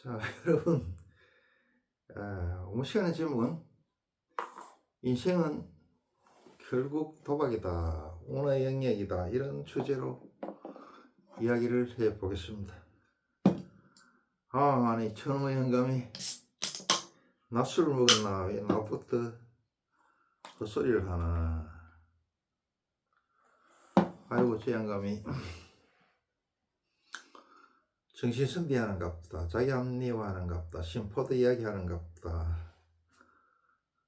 자, 여러분, 아, 오늘 시간의 제목은 인생은 결국 도박이다, 오너의 영역이다 이런 주제로 이야기를 해 보겠습니다. 아, 아니 처음의 영감이 낮술을 먹었나 왜 나부터 헛소리를 하나. 아이고 제 영감이 정신승리하는갑다. 자기 합리화하는갑다. 심포도 이야기하는갑다.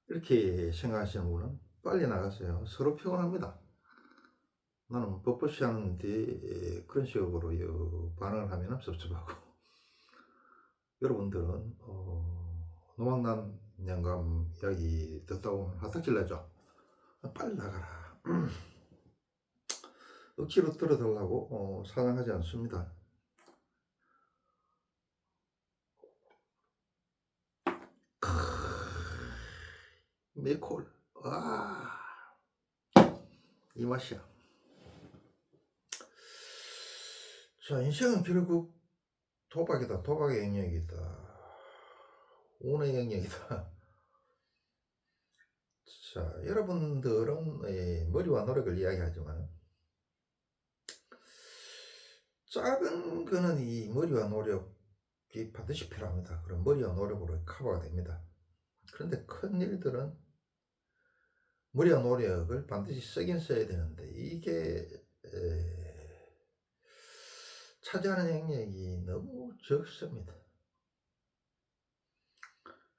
이렇게 생각하시는 분은 빨리 나가세요. 서로 피곤합니다. 나는 뻣뻣이 하는데 그런 식으로 요 반응을 하면 섭섭하고 여러분들은 어, 노망난 영감 이야기 듣다 보면 화딱질 나죠. 빨리 나가라. 억지로 들어달라고 어, 사랑하지 않습니다. 밀콜. 아, 이 맛이야. 자, 인생은 결국 도박이다. 도박의 영역이다. 운의 영역이다. 자, 여러분들은 예, 머리와 노력을 이야기하지만 작은 거는 이 머리와 노력이 반드시 필요합니다. 그럼 머리와 노력으로 커버가 됩니다. 그런데 큰 일들은 머리와 노력을 반드시 쓰긴 써야 되는데 이게 에, 차지하는 영역이 너무 적습니다.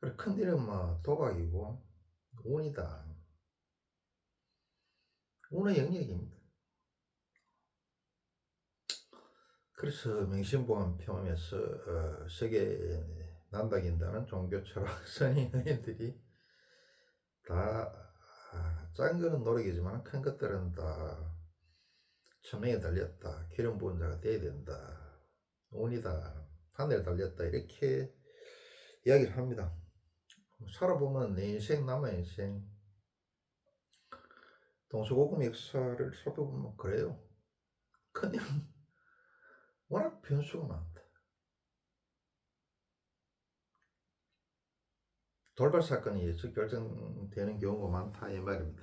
그래 큰 일은 뭐 도박이고 운이다. 운의 영역입니다. 그래서 명심보감 평험에서 어, 세계 난다긴다는 종교 철학 선임들이 다 아, 작은 거는 노력이지만 큰 것들은 다 천명에 달렸다. 기름 부은 자가 돼야 된다. 운이다. 하늘에 달렸다. 이렇게 이야기를 합니다. 살아보면 내 인생, 남의 인생, 동서고금 역사를 살펴보면 그래요. 큰 일은 워낙 변수가 많다. 돌발 사건이 예측 결정되는 경우가 많다 이 말입니다.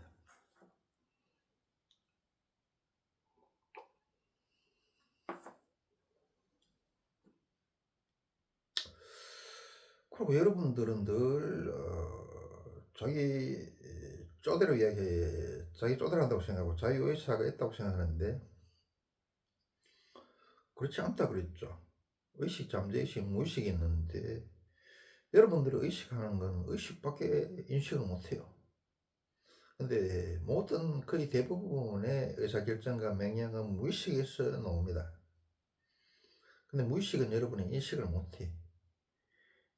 그리고 여러분들은 늘 어, 자기 쪼대로 이야기, 자기 쪼대로 한다고 생각하고 자기 의사가 있다고 생각하는데 그렇지 않다 그랬죠. 의식, 잠재의식, 무의식이 있는데 여러분들이 의식하는 건 의식밖에 인식을 못해요. 근데 모든 거의 대부분의 의사결정과 명령은 무의식에서 나옵니다. 근데 무의식은 여러분이 인식을 못해.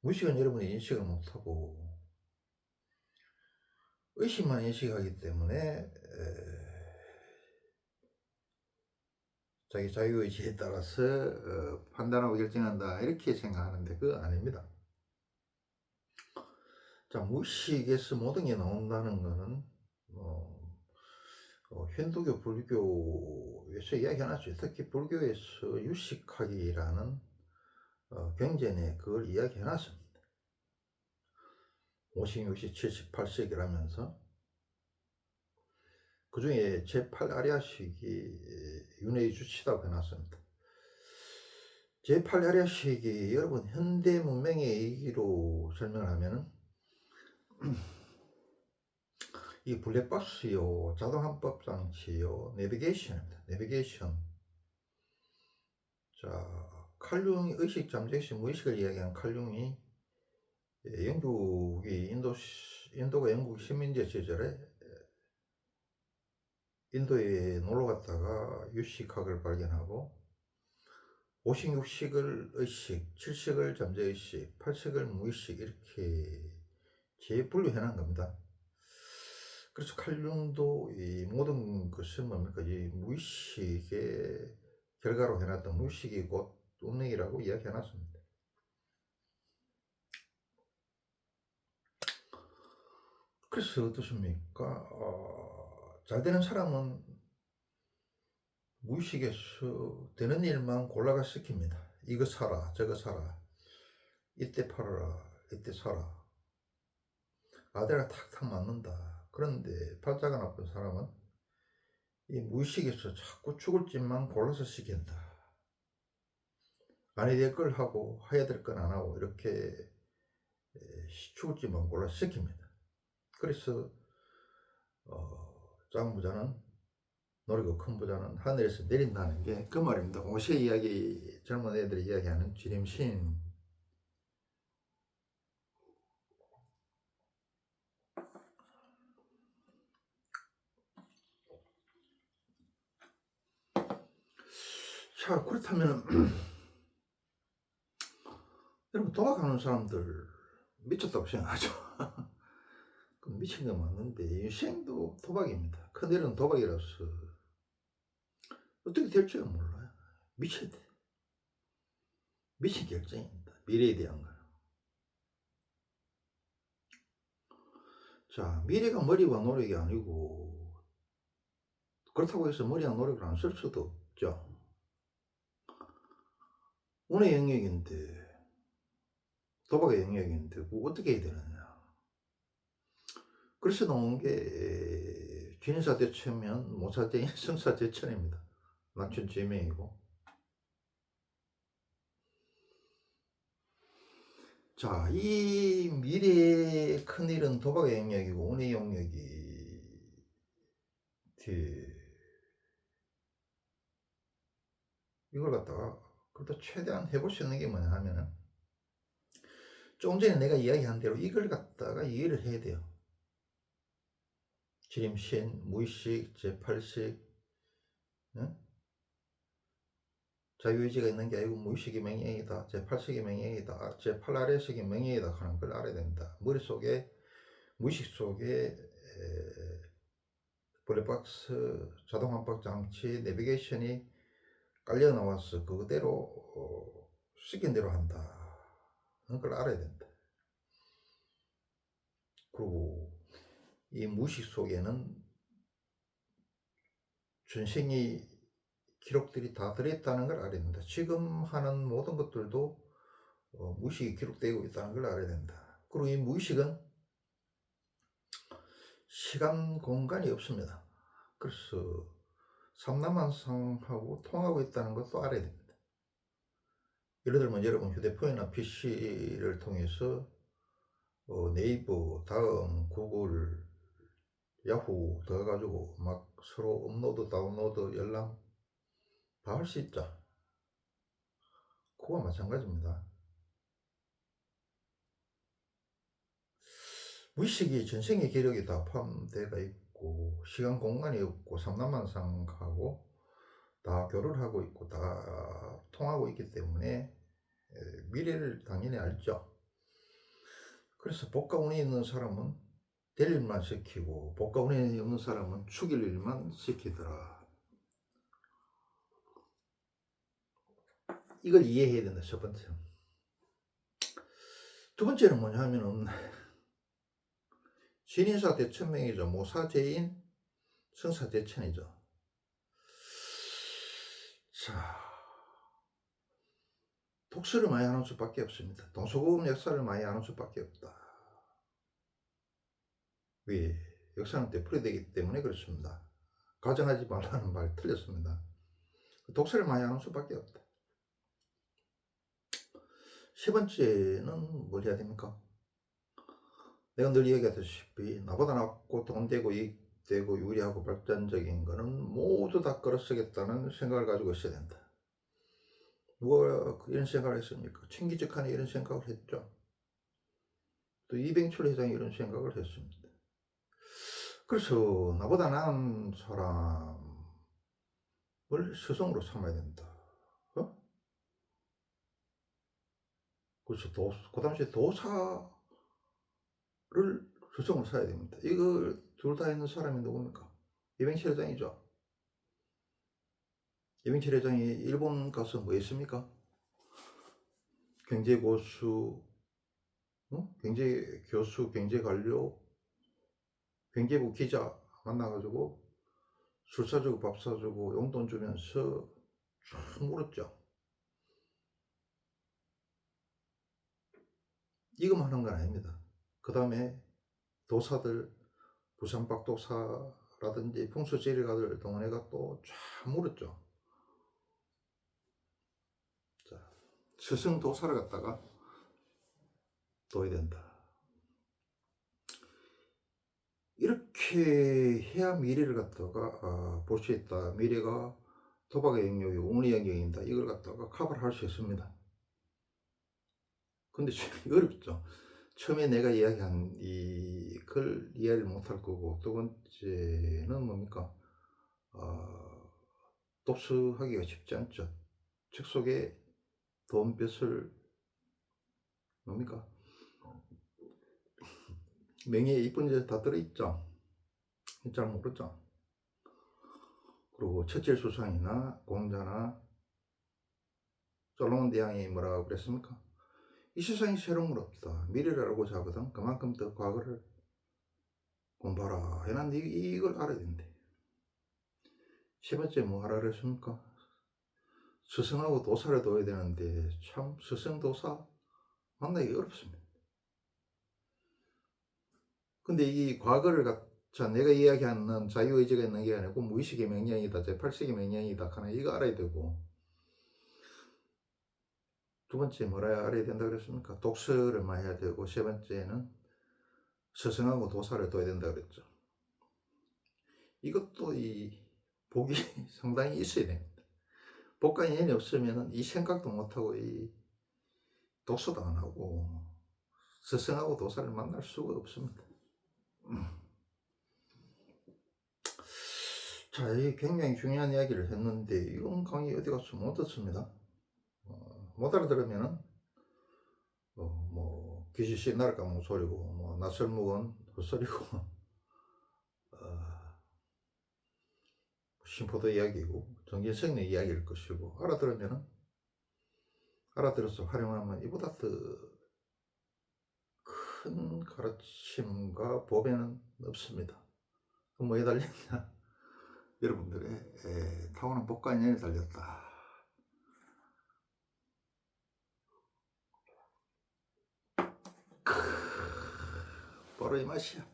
무의식은 여러분이 인식을 못하고 의식만 인식하기 때문에 에, 자기 자유의지에 따라서 어, 판단하고 결정한다 이렇게 생각하는데 그거 아닙니다. 자, 무의식에서 모든 게 나온다는 것은 어, 어, 힌두교, 불교에서 이야기해놨죠. 특히 불교에서 유식학이라는 어, 경전에 그걸 이야기해놨습니다. 50, 60, 70, 80이라면서 그 중에 제8아리아식이 윤회의 주치다고 해놨습니다. 제8아리아식이 여러분 현대 문명의 얘기로 설명을 하면은 이 블랙박스요, 자동항법 장치요, 내비게이션입니다. 내비게이션. 자, 칼륨 의식 잠재식 무의식을 이야기한 칼륨이 예, 영국이 인도 인도가 영국 식민지 시절에 인도에 놀러 갔다가 유식학을 발견하고 5식, 6식을 의식, 7식을 잠재의식, 8식을 무의식 이렇게 재분류해 놓은 겁니다. 그래서 칼륨도 이 모든 것은 뭡니까? 이 무의식의 결과로 해놨던 무의식이 곧 운명이라고 이야기해 놨습니다. 그래서 어떻습니까? 어, 잘 되는 사람은 무의식에서 되는 일만 골라가 시킵니다. 이거 사라, 저거 사라. 이때 팔아라 이때 사라 아대가 탁탁 맞는다. 그런데 팔자가 나쁜 사람은 이 무의식에서 자꾸 죽을 짓만 골라서 시킨다. 아니 될 걸 하고 해야 될 건 안 하고 이렇게 에, 죽을 짓만 골라 시킵니다. 그래서 어, 작은 부자는 노리고 큰 부자는 하늘에서 내린다는 게 그 말입니다. 오시의 이야기 젊은 애들이 이야기하는 지림신 자 그렇다면 여러분 도박하는 사람들 미쳤다고 생각하죠. 그 미친 거 맞는데 인생도 도박입니다. 큰일은 도박이라서 어떻게 될지는 몰라요. 돼. 미친 결정입니다. 미래에 대한 거는. 자, 미래가 머리와 노력이 아니고 그렇다고 해서 머리와 노력을 안 쓸 수도 없죠. 운의 영역인데 도박의 영역인데 뭐 어떻게 해야 되느냐. 그래서 나온 게 진사 대천면 모사대인 성사 대천입니다. 낙천 제명이고. 자, 이 미래의 큰일은 도박의 영역이고 운의 영역이 그 이걸 갖다가 그래도 최대한 해볼 수 있는 게 뭐냐 하면은 조금 전에 내가 이야기한 대로 이걸 갖다가 이해를 해야 돼요. 지림신, 무의식, 제8식, 응? 자유의지가 있는 게 아니고 무의식이 명예이다, 제8식이 명예이다, 제8아래식이 명예이다 하는 걸 알아야 된다. 머릿속에, 무의식 속에 에, 블랙박스, 자동안박 장치, 내비게이션이 깔려 나와서 그대로 어, 시킨 대로 한다. 그런 걸 알아야 된다. 그리고 이 무의식 속에는 전생의 기록들이 다 들어있다는 걸 알아야 된다. 지금 하는 모든 것들도 어, 무의식이 기록되고 있다는 걸 알아야 된다. 그리고 이 무의식은 시간, 공간이 없습니다. 그래서 삼남한상하고 통하고 있다는 것도 알아야 됩니다. 예를 들면 여러분 휴대폰이나 PC를 통해서 어, 네이버, 다음, 구글, 야후 들어가지고 막 서로 업로드, 다운로드, 열람 수 있죠. 그와 마찬가지입니다. 무의식이 전생의 기력이 다 포함되어 있고 시간 공간이 없고 삼남만상하고 다 교류를 하고 있고 다 통하고 있기 때문에 에, 미래를 당연히 알죠. 그래서 복가운에 있는 사람은 될 일만 시키고 복가운에 없는 사람은 죽일 일만 시키더라. 이걸 이해해야 된다. 첫 번째. 두 번째는 뭐냐 하면은 신인사 대천명이죠. 모사 제인 성사 대천이죠. 자, 독서를 많이 하는 수밖에 없습니다. 동서고금 역사를 많이 하는 수밖에 없다. 왜? 역사는 되풀이되기 때문에 그렇습니다. 가정하지 말라는 말 틀렸습니다. 독서를 많이 하는 수밖에 없다. 세 번째는 뭘 해야 됩니까? 내가 늘 이야기하다시피 나보다 낫고 돈되고 이익되고 유리하고 발전적인 거는 모두 다 끌어쓰겠다는 생각을 가지고 있어야 된다. 누가 이런 생각을 했습니까? 친기적한에 이런 생각을 했죠. 또 이병철 회장이 이런 생각을 했습니다. 그래서 나보다 나은 사람을 스승으로 삼아야 된다. 어? 그래서 도, 그 당시에 도사를 스승으로 사야 됩니다. 이걸 둘 다 있는 사람이 누굽니까? 이병철 회장이죠. 이병철 회장이 일본 가서 뭐 했습니까? 경제 고수, 어? 경제 교수, 경제 관료, 경제부 기자 만나가지고 술 사주고 밥 사주고 용돈 주면서 쭉 물었죠. 이것만 하는 건 아닙니다. 그 다음에 도사들, 부산 박도사라든지 풍수지리가들 동원해가 또 쫙 물었죠. 자, 스승 도사를 갖다가 둬야 된다. 이렇게 해야 미래를 갖다가 아, 볼수 있다. 미래가 도박의 영역이 운의 영역입니다. 이걸 갖다가 커버를 할 수 있습니다. 근데 좀 어렵죠. 처음에 내가 이야기한 이걸 이해를 못할 거고 두 번째는 뭡니까? 아, 독서하기가 쉽지 않죠. 책 속에 돈볕을 뭡니까? 명예 이쁜 데다 들어있죠. 잘 모르죠. 그리고 첫째 수상이나 공자나 솔로몬 대왕이 뭐라고 그랬습니까? 이 세상이 새로운 건 없다. 미래를 알고자 하거든. 그만큼 더 과거를 공부하라. 해놨는데 이- 이걸 알아야 된대. 세 번째 뭐 하라 그랬습니까? 스승하고 도사를 둬야 되는데 참 스승 도사 만나기 어렵습니다. 근데 이 과거를 갖, 자, 내가 이야기하는 자유의지가 있는 게 아니고 무의식의 명령이다, 제8식의 명령이다 하나 이거 알아야 되고 두 번째 뭐라 알아야 된다 그랬습니까? 독서를 많이 해야 되고 세 번째는 스승하고 도사를 둬야 된다 그랬죠. 이것도 이 복이 상당히 있어야 됩니다. 복과 인연이 없으면 이 생각도 못하고 이 독서도 안 하고 스승하고 도사를 만날 수가 없습니다. 자, 이 굉장히 중요한 이야기를 했는데 이건 강의 어디 가서 못 듣습니다. 어, 못 알아들으면은 어, 뭐 귀신씨 나를까 뭐 소리고 뭐 낯설묵은 헛소리고 어, 심포도 이야기고 정진성의 이야기일 것이고 알아들으면은 알아들어서 활용하면 이보다 더 큰 가르침과 법에는 없습니다. 그럼 뭐에 달렸냐? 여러분들의 에, 타고난 인연이 달렸다. 크, 바로 이 맛이야.